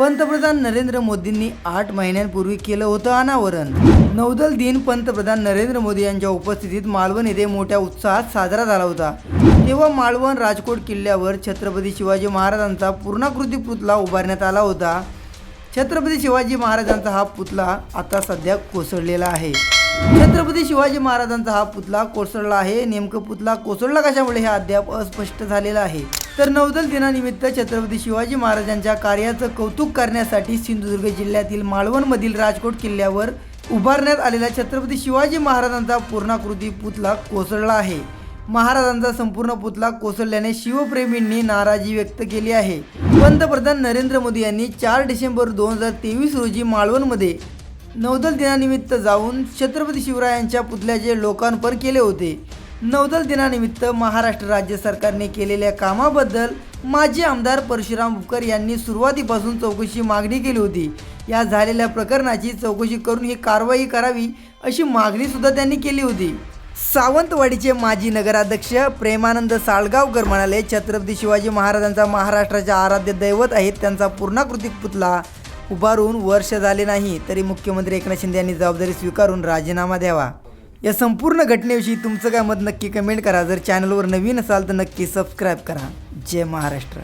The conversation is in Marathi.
पंतप्रधान नरेंद्र मोदींनी आठ महिन्यांपूर्वी केलं होतं अनावरण. नौदल दिन पंतप्रधान नरेंद्र मोदी यांच्या उपस्थितीत मालवण येथे मोठ्या उत्साहात साजरा झाला होता. तेव्हा मालवण राजकोट किल्ल्यावर छत्रपती शिवाजी महाराजांचा पूर्णाकृती पुतळा उभारण्यात आला होता. छत्रपती शिवाजी महाराजांचा हा पुतळा आता सध्या कोसळलेला आहे. छत्रपती शिवाजी महाराजांचा हा पुतळा कोसळला आहे. नेमकं पुतळा कोसळला कशामुळे हे अद्याप अस्पष्ट झालेलं आहे? तर नौदल दिनानिमित्त छत्रपती शिवाजी महाराजांच्या कार्याचं कौतुक करण्यासाठी सिंधुदुर्ग जिल्ह्यातील मालवणमधील राजकोट किल्ल्यावर उभारण्यात आलेला छत्रपती शिवाजी महाराजांचा पूर्णाकृती पुतळा कोसळला आहे. महाराजांचा संपूर्ण पुतळा कोसळल्याने शिवप्रेमींनी नाराजी व्यक्त केली आहे. पंतप्रधान नरेंद्र मोदी यांनी चार डिसेंबर दोन हजार तेवीस रोजी मालवणमध्ये नौदल दिनानिमित्त जाऊन छत्रपती शिवरायांच्या पुतळ्याचे लोकार्पण केले होते. नौदल दिनानिमित्त महाराष्ट्र राज्य सरकारने केलेल्या कामाबद्दल माजी आमदार परशुराम उपकर यांनी सुरुवातीपासून चौकशी मागणी केली होती. या झालेल्या प्रकरणाची चौकशी करून ही कारवाई करावी अशी मागणीसुद्धा त्यांनी केली होती. सावंतवाडीचे माजी नगराध्यक्ष प्रेमानंद साळगावकर म्हणाले छत्रपती शिवाजी महाराजांचा महाराष्ट्राचे आराध्य दैवत आहेत त्यांचा पूर्णाकृती पुतळा उभारून वर्ष झाले नाही तरी मुख्यमंत्री एकनाथ शिंदे यांनी जबाबदारी स्वीकारून राजीनामा द्यावा. या संपूर्ण घटनेविषयी तुमचं काय मत नक्की कमेंट करा. जर चॅनलवर नवीन असाल तर नक्की सबस्क्राईब करा. जय महाराष्ट्र.